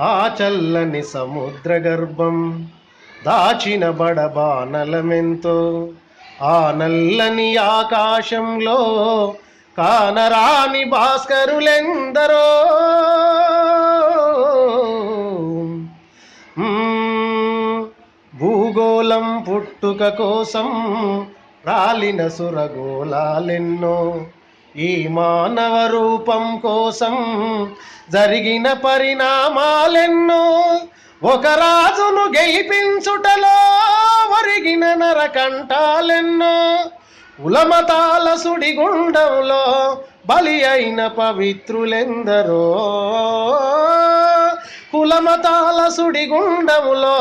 ఆ చల్లని సముద్ర గర్భం దాచిన బడబానలమెంతో ఆ నల్లని ఆకాశంలో కానరాని భాస్కరులెందరో. భూగోళం పుట్టుక కోసం రాలిన సురగోళాలెన్నో. ఈ మానవ రూపం కోసం జరిగిన పరిణామాలెన్నో ఒక రాజును గెలిపించుటలో ఒరిగిన నరకంటాలెన్నో కులమతాల సుడిగుండంలో బలి అయిన పవిత్రులెందరో కులమతాల సుడిగుండములో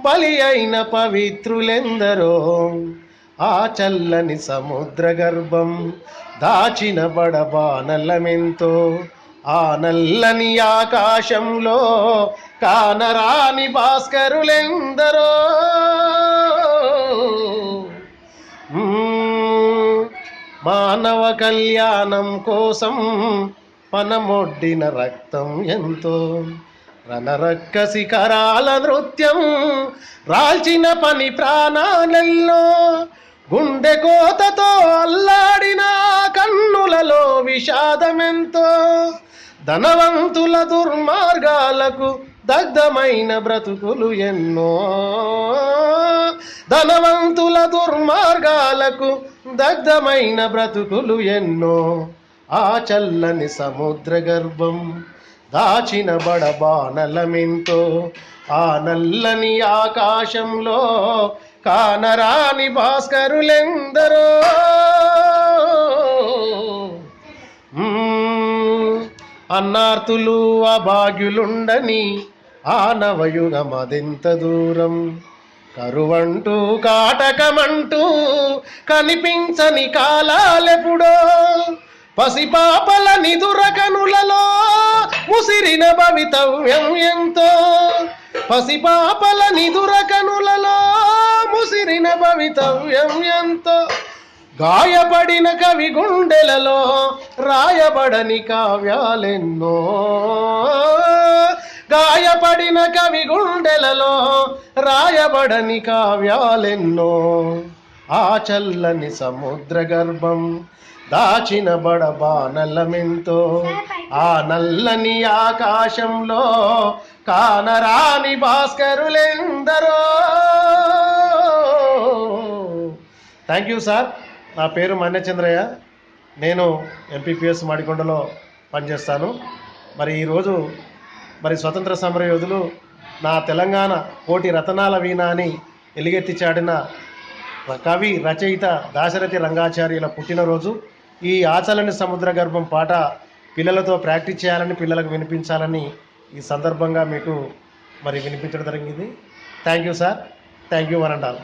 బలి అయిన పవిత్రులెందరో ఆ చల్లని సముద్ర గర్భం దాచిన బడబానలమెంతో ఆ నల్లని ఆకాశంలో కానరాని భాస్కరులెందరో. మానవ కళ్యాణం కోసం పనమొడ్డిన రక్తం ఎంతో. రణరక్క శిఖరాల నృత్యం రాల్చిన పని ప్రాణాలెల్లో. కోతతో అల్లాడిన కన్నులలో విషాదమెంతో ధనవంతుల దుర్మార్గాలకు దగ్ధమైన బ్రతుకులు ఎన్నో. ధనవంతుల దుర్మార్గాలకు దగ్ధమైన బ్రతుకులు ఎన్నో. ఆ చల్లని సముద్ర గర్భం దాచిన బడబానలమెంతో ఆ నల్లని ఆకాశంలో కానరాని భాస్కరులెందరో? అన్నార్తులు అభాగ్యులుండని ఆనవయుగమదెంత దూరం? కరువంటూ కాటకమంటూ కనిపించని కాలాలెప్పుడో? పసిపాపల నిదురకనులలో ముసిరిన భవితవ్యం ఎంతో? పసిపాపల నిదురక ముసిరిన భవితవ్యం ఎంతో గాయపడిన కవి గుండెలలో రాయబడని కావ్యాలెన్నో. గాయపడిన కవి గుండెలలో రాయబడని కావ్యాలెన్నో. ఆ చల్లని సముద్ర గర్భం దాచిన బడబానలమెంతో ఆ నల్లని ఆకాశంలో కానరాని భాస్కరులెందరో. థ్యాంక్ యూ సార్ నా పేరు మన్యచంద్రయ్య. నేను ఎంపీపీఎస్ మాడికొండలో పనిచేస్తాను. మరి ఈరోజు మరి స్వతంత్ర సమర యోధులు నా తెలంగాణ కోటి రతనాల వీణ అని ఎలుగెత్తి చాడిన కవి రచయిత దాశరథి రంగాచార్యుల పుట్టినరోజు. ఈ ఆచలని సముద్ర గర్భం పాట పిల్లలతో ప్రాక్టీస్ చేయాలని పిల్లలకు వినిపించాలని ఈ సందర్భంగా మీకు మరి వినిపించడం జరిగింది. Thank you sir thank you వరండాల్